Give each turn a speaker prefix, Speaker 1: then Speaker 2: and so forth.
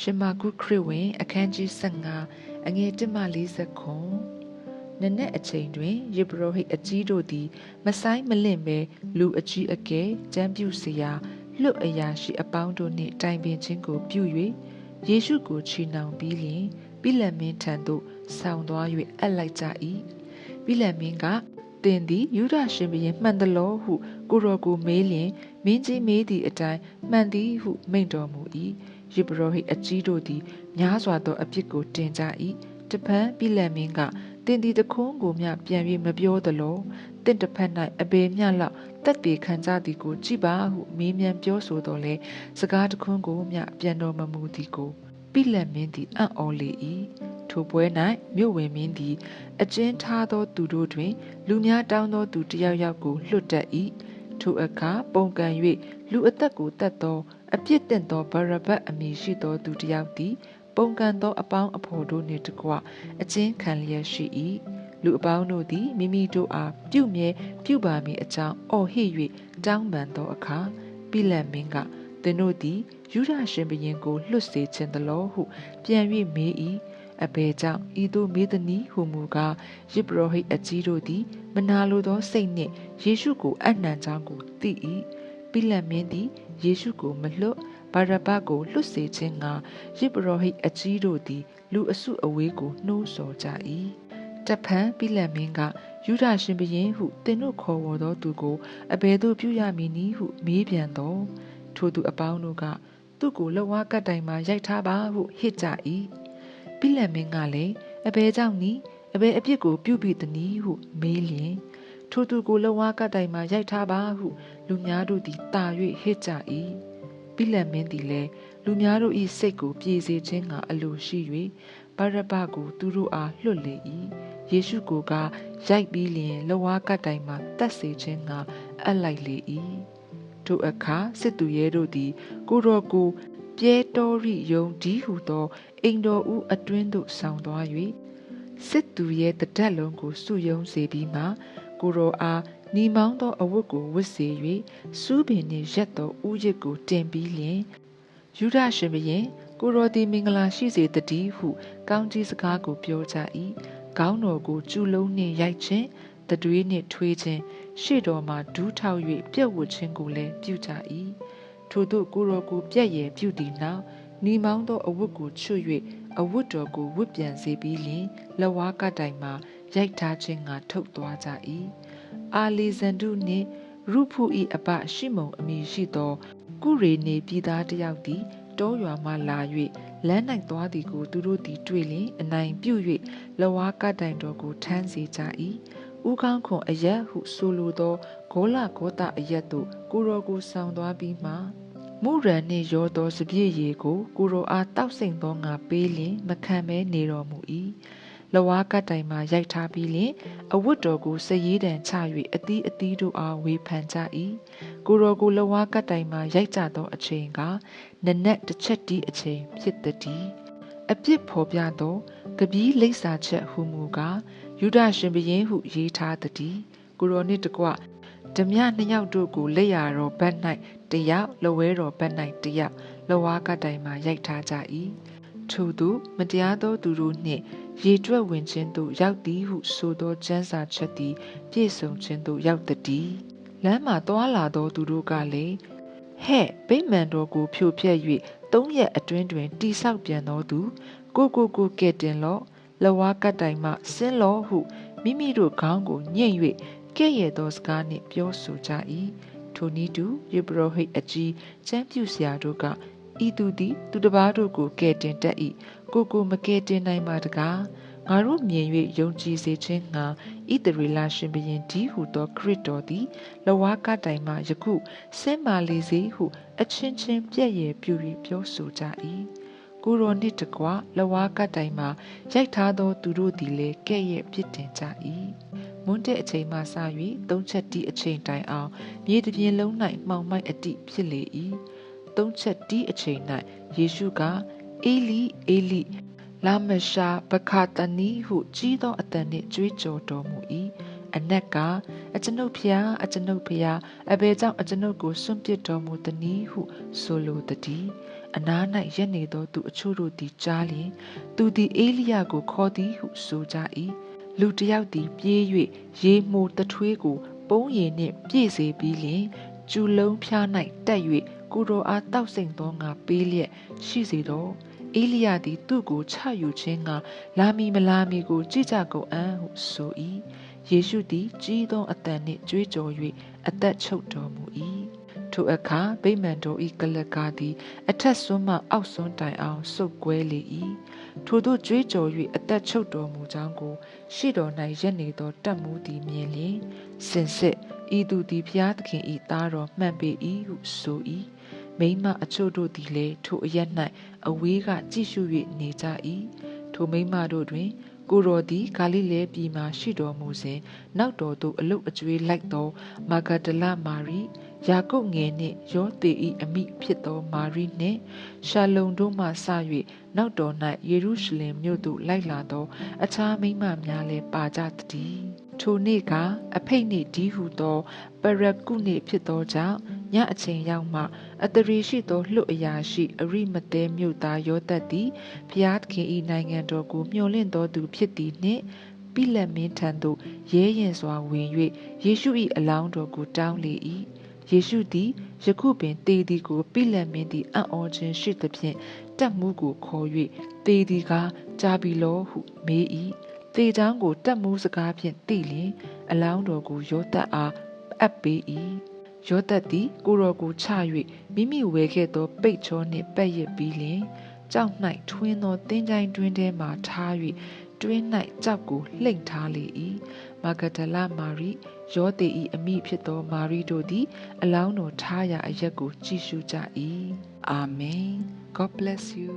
Speaker 1: ရှမာကုခရစ်ဝင် အခန်းကြီး15အငယ်1မှ40ခွန်နနက်အချိန်တွင်ယေဘရဟိတ်အကြီးတို့သည် မဆိုင်မလင့်ပဲလူအကြီးအကဲကျမ်းပြုစရာလွတ်အရာရှိအပေါင်းတို့နှင့်တိုင်ပင်ခြင်းကိုပြု၍ယေရှုကိုချီနှောင်ပြီးလျှင်ပိလမင်းထံသို့ဆောင်သွား၍အပ်လိုက်ကြ၏ပိလမင်းကတင်သည်ယူဒရှင်ဘုရင်မှန်သလောဟုကိုရောကိုမေးလျင်မင်းကြီးမေးသည့်အတိုင်းမှန်သည်ဟုမိန့်တော်မူ၏ ယေဘရဟိအကြီးတို့သည်များစွာသောအပြစ်ကိုတင်ကြ၏တပန်းပိလန်မင်းကတင်သည်တခွန်းကိုမျှပြန်၍မပြောသလိုတင့်တစ်ဖက်၌အဘေမျှလောက်တက်ပြေခံကြသည်ကိုကြည်ပါဟုမေးမြန်းပြောဆိုတော်လဲစကားတခွန်းကိုမျှပြန်တော်မမူသည်ကိုပိလန်မင်းသည်အံ့ဩလေ၏ထိုပွဲ၌မြို့ဝင်မင်းသည်အကျဉ်းထားသောသူတို့တွင် လူများတောင်းသောသူတယောက်ယောက်ကိုလွတ်တတ်၏ထိုအခါပုံကံ၍လူအသက်ကိုတတ်သော အပြစ်တင်သောဗရဘတ်အမည်ရှိသောသူတစ်ယောက်သည် ပုံကန်သောအပေါင်းအဖော်တို့နှင့်တကွအချင်းခံလျက်ရှိ၏လူအပေါင်းတို့သည်မိမိတို့အားပြုမြဲပြုပါမည်အကြောင်းအော်ဟစ်၍တောင်းပန်သောအခါပိလတ်မင်းကသင်တို့သည်ယူဒရှင်ဘုရင်ကိုလွတ်စေခြင်းတလောဟု ပြန်၍မေး၏အဘယ်ကြောင့်ဤသို့မေးသည်နည်းဟုမူကားယေဘရဟိတ်အကြီးတို့သည် မနာလိုသောစိတ်နှင့်ယေရှုကိုအနှံကြောင်းကိုသိ၏ ပိလတ်မင်းသည်ယေရှုကိုမလွတ်ဘာရဘကိုလွတ်စေခြင်းကယေဘရဟိတ်အကြီးတို့သည် လူအစုအဝေးကိုနှိုးဆော်ကြ၏တဖန်ပိလတ်မင်းကယူဒရှင်ဘရင်ဟုတင်တို့ခေါ်ဝေါ်သောသူကိုအဘယ်သို့ပြုရမည်နည်းဟုမေးပြန်တော့ထိုသူအပေါင်းတို့ကသူ့ကိုလက်ဝါးကတ်တိုင်မှာရိုက်ထားပါဟုဟစ်ကြ၏ပိလတ်မင်းကလည်းအဘယ်ကြောင့်နည်းအဘယ်အပြစ်ကိုပြုပြီးသနည်းဟုမေးလျင် ထိုသူကိုလက်ဝါးကတ်တိုင်မှာရိုက်ထားပါဟု လူများတို့သည်တာ၍ဟစ်ကြ၏ပိလတ်မင်းသည်လည်းလူများတို့၏စိတ်ကိုပြေစေခြင်းကအလိုရှိ၍ဗရဘကို သူတို့အားလွတ်လေ၏ယေရှုကိုကရိုက်ပြီးလျင်လက်ဝါးကတ်တိုင်မှာတတ်စေခြင်းကအပ်လိုက်လေ၏ထိုအခါစစ်သူရဲတို့သည် ကိုတော်ကိုပြဲတော်ရိယုံဒီဟုသောအိမ်တော်ဦးအတွင်းသို့ဆောင်သွား၍စစ်သူရဲတဒက်လုံးကိုစုယုံစေပြီးမှ ကိုရောအားနီမောင်းသောအဝတ်ကိုဝတ်စေ၍စူးပင်နှင့်ရက်သောဥယျာဉ်ကိုတင်ပြီးလျင်ယူဒရှင်ဘရင်ကိုရောသည်မင်္ဂလာရှိစေတည်းဟု ကောင်းကြီးစကားကိုပြောကြ၏ခေါင်းတော်ကိုကျူလုံးနှင့်ရိုက်ခြင်းတတွေးနှင့်ထွေးခြင်းရှေ့တော်မှာဒူးထောက်၍ပြက်ဝတ်ခြင်းကိုလည်းပြုကြ၏ထို့သို့ကိုရောကိုပြက်ရည်ပြုသည့်နောက်နီမောင်းသောအဝတ်ကိုချွတ်၍အဝတ်တော်ကိုဝတ်ပြန်စေပြီးလျင်လက်ဝါးကတိုင်မှာ ရိုက်ထားခြင်းကထုတ်သွားကြ၏အာလီဇန်ဒုနှင့်ရုဖူ၏အပရှိမုံအမည်ရှိသော ကုရေနေပြည်သားတယောက်သည်တောရွာမှလာ၍လမ်း၌သွားသည်ကိုသူတို့သည်တွေ့လျင်အနိုင်ပြု၍လဝါကတိုင်တော်ကိုထမ်းစေကြ၏ဥကောင်းခွန်အရက်ဟုဆိုလိုသောဂောလဂောတအရက်သို့ကိုရောကိုဆောင်သွားပြီးမှမုရန်နှင့်ရောသောစပြည့်ရည်ကိုကိုရောအားတောက်ဆိန်သောငါပေးလျင်မခံမဲနေတော်မူ၏ လဝါကတိုင်မှာရိုက်ထားပြီးလျင်အဝတ်တော်ကိုစရေးတံချ၍အသီးအသီးတို့အားဝေဖန်ကြ၏ကိုရောကိုလဝါကတိုင်မှာရိုက်ကြသောအချိန်ကနနက်တစ်ချက်တီးအချိန်ဖြစ်သည်အပြစ်ဖော်ပြသောကပီးလိပ်စာချက်ဟူမူကားယူဒရှင်ဘရင်ဟုရေးထားသည်ကိုရောနှင့်တကွဓမြနှစ်ယောက်တို့ကိုလက်ရတော်ဘက်၌တယောက်လဝဲတော်ဘက်၌တယောက်လဝါကတိုင်မှာရိုက်ထားကြ၏ ထို့သူမတရားသောသူတို့နှင့်ရေတွက်ဝင်ခြင်းသို့ရောက်သည်ဟုဆိုသောကျမ်းစာချက်သည်ပြည့်စုံခြင်းသို့ရောက်သည်လမ်းမှာသွာလာသောသူတို့ကလည်းဟဲ့ဗိမာန်တော်ကိုဖြိုဖျက်၍သုံးရက်အတွင်းတွင်တိဆောက်ပြန်သောသူကိုကိုကိုကဲ့တင်လော့လဝါကတိုင်မှဆင်းလော့ဟုမိမိတို့ခေါင်းကိုညှိ့၍ကဲ့ရဲ့သောစကားနှင့်ပြောဆိုကြ၏ထိုနည်းတူယေဘရဟိတ်အကြီးကျမ်းပြူစရာတို့က ဤသူသည် သူတစ်ပါးတို့ကိုကဲ့တင်တတ်၏ကိုကိုမကဲ့တင်နိုင်ပါတကားငါတို့မြင်၍ယုံကြည်စေခြင်းငါဣတရီလာရှင်ဘရင်ဒီဟုသောခရစ်တော်သည်လဝါကတိုင်မှယခုဆင်းမာလေစေဟု အချင်းချင်းပြည့်ရဲ့ပြူပြီးပြောဆိုကြ၏ကိုရောနှင့်တကွလဝါကတိုင်မှရိုက်ထားသောသူတို့သည်လည်းကဲ့ရဲ့ပြစ်တင်ကြ၏မွန်းတဲ့အချိန်မှစ၍သုံးချက်တီးအချိန်တိုင်အောင်မြေတပြင်လုံး၌မှောင်မိုက်အတိဖြစ်လေ၏ သုံးချက်တီးအချိန်၌ယေရှုကအေလီအေလီလာမရှာဘခတနီဟုကြီးသောအတန်နှင့်ကြွေးကြော်တော်မူ၏အနက်ကအကျွန်ုပ်ဖျားအကျွန်ုပ်ဖျားအဘယ်ကြောင့်အကျွန်ုပ်ကိုစွန့်ပစ်တော်မူသနည်းဟုဆိုလိုသည်အနား၌ရက်နေသောသူအချို့တို့သည်ကြားလျင်သူသည်အေလိယကိုခေါ်သည်ဟုဆိုကြ၏လူတစ်ယောက်သည်ပြေး၍ရေမှုတထွေးကို ပုံးရည်နှင့်ပြည့်စေပြီးလျင်ကျူလုံးဖျား၌တက်၍ ကိုတော်အားတောက်စိန်သောငါပေးလျက်ရှိစေတော့အေလိယသည်သူ့ကိုချယူခြင်းကလာမီမလာမီကို ကြည့်ကြကုန်အံ့ဟုဆို၏ယေရှုသည်ကြီးသောအတန်နှင့်ကြွေးကြော်၍အသက်ချုပ်တော်မူ၏ထိုအခါဗိမာန်တော်၏ကလကားသည် အထက်ဆွန်းမှအောက်ဆွန်းတိုင်အောင်ဆုတ်ကွဲလေ၏ထိုသို့ကြွေးကြော်၍အသက်ချုပ်တော်မူကြောင်းကို ရှေ့တော်၌ရက်နေသောတပ်မှုသည်မြင်လျင်စင်စစ်ဤသူသည်ဖျားသခင်၏သားတော်မှန်ပေ၏ဟုဆို၏ မိမအချို့တို့သည်လည်းထိုအရက်၌အဝေးကကြည့်ရှု၍နေကြ၏ထိုမိမတို့တွင် ကိုတော်သည်ဂါလိလဲပြည်မှရှိတော်မူစဉ်နောက်တော်သို့အလုတ်အကျွေးလိုက်သော မာဂဒလမာရိယာကုပ်ငယ်နှင့်ယောသေ၏အမိဖြစ်သောမာရိနှင့်ရှာလုံတို့မှစ၍နောက်တော်၌ယေရုရှလင်မြို့သို့လိုက်လာသော အခြားမိန်းမများလည်းပါကြသည် ထိုနေ့ကအဖိတ်နှင့်ဒီဟုသော ပရကုနေ့ဖြစ်သောကြောင့်ညအချိန်ရောက်မှအတရီရှိသောလှုပ်အရာရှိ အရိမတဲမြို့သားယောသက်သည်ဖျားသခင်၏နိုင်ငံတော်ကိုမျှော်လင့်တော်သူဖြစ်သည်နှင့်ပိလက်မင်းထံသို့ရဲရင်စွာဝင်၍ယေရှု၏အလောင်းတော်ကိုတောင်းလေ၏ယေရှုသည်ယခုပင်တေသည်ကိုပိလက်မင်းသည်အံ့ဩခြင်းရှိသဖြင့်တက်မှုကိုခေါ်၍တေသည်ကကြာပြီလောဟုမေး၏ တေချောင်းကိုတက်မှုစကားဖြင့်သိလျင်အလောင်းတော်ကိုယောသက်အားအပ်ပေး၏ယောသက်သည်ကိုတော်ကိုချ၍မိမိဝဲခဲ့သောပိတ်ချောနှင့်ပက်ရစ်ပြီးလျင်ကြောက်၌ထွင်းသောတင်းကြိုင်တွင်ထဲမှထား၍တွင်း၌ကြောက်ကိုလှိမ့်ထားလေ၏မာဂဒလမာရိယောသေ၏အမိဖြစ်သောမာရိတို့သည် အလောင်းတော်ထားရာအရက်ကိုကြည့်ရှုကြ၏အာမင် God bless you